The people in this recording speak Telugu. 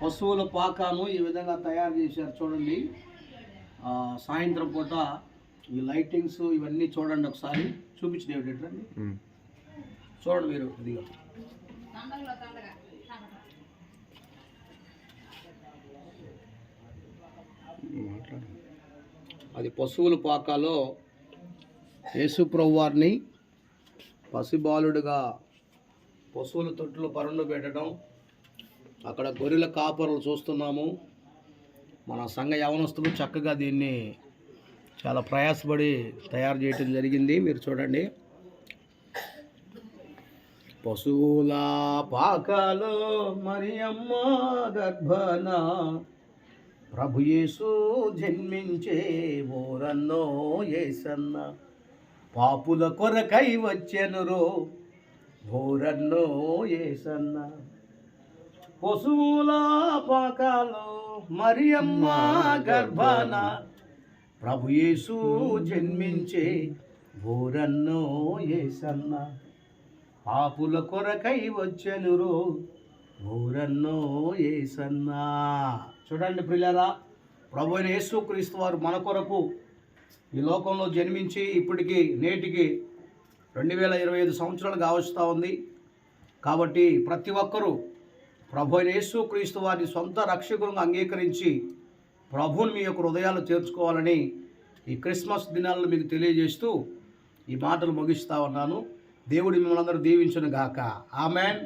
పశువుల పాకాను ఈ విధంగా తయారు చేశారు చూడండి. సాయంత్రం పూట ఈ లైటింగ్స్ ఇవన్నీ చూడండి ఒకసారి. చూపించిన ఏమిటండి. చూడండి మీరు ఇదిగో. అది పశువుల పాకాలో యేసుప్రభు వారిని పసిబాలుడుగా పశువుల తొట్టులో పరుండు పెట్టడం అక్కడ గొర్రెల కాపరులు చూస్తున్నాము. మన సంఘ యవనస్తులు చక్కగా దీన్ని చాలా ప్రయాసపడి తయారు చేయటం జరిగింది. మీరు చూడండి. పశువుల పాకలో మరియమ్మ గర్భన ప్రభుయేసు జన్మించే ఓరన్నో ఏసన్న పాపుల కొరకై వచ్చెనురో ఓరన్నో ఏసన్న పశువుల పాకాలో మరియమ్మ గర్భన ప్రభు యేసు జన్మించే ఓరన్నో ఏసన్న. పాపుల కొరకై వచ్చెనురో ఊరన్నో ఏసన్నా. చూడండి ప్రియులారా ప్రభు యేసుక్రీస్తు వారు మన కొరకు ఈ లోకంలో జన్మించి ఇప్పటికి నేటికి రెండు వేల ఇరవై ఐదు సంవత్సరాలు కావస్తూ ఉంది. కాబట్టి ప్రతి ఒక్కరూ ప్రభు యేసు క్రీస్తు వారిని సొంత రక్షకులను అంగీకరించి ప్రభుని మీ యొక్క హృదయాలు చేర్చుకోవాలని ఈ క్రిస్మస్ దినాలను మీకు తెలియజేస్తూ ఈ మాటలు ముగిస్తా ఉన్నాను. దేవుడి మిమ్మల్ని అందరూ దీవించును గాక ఆమెన్.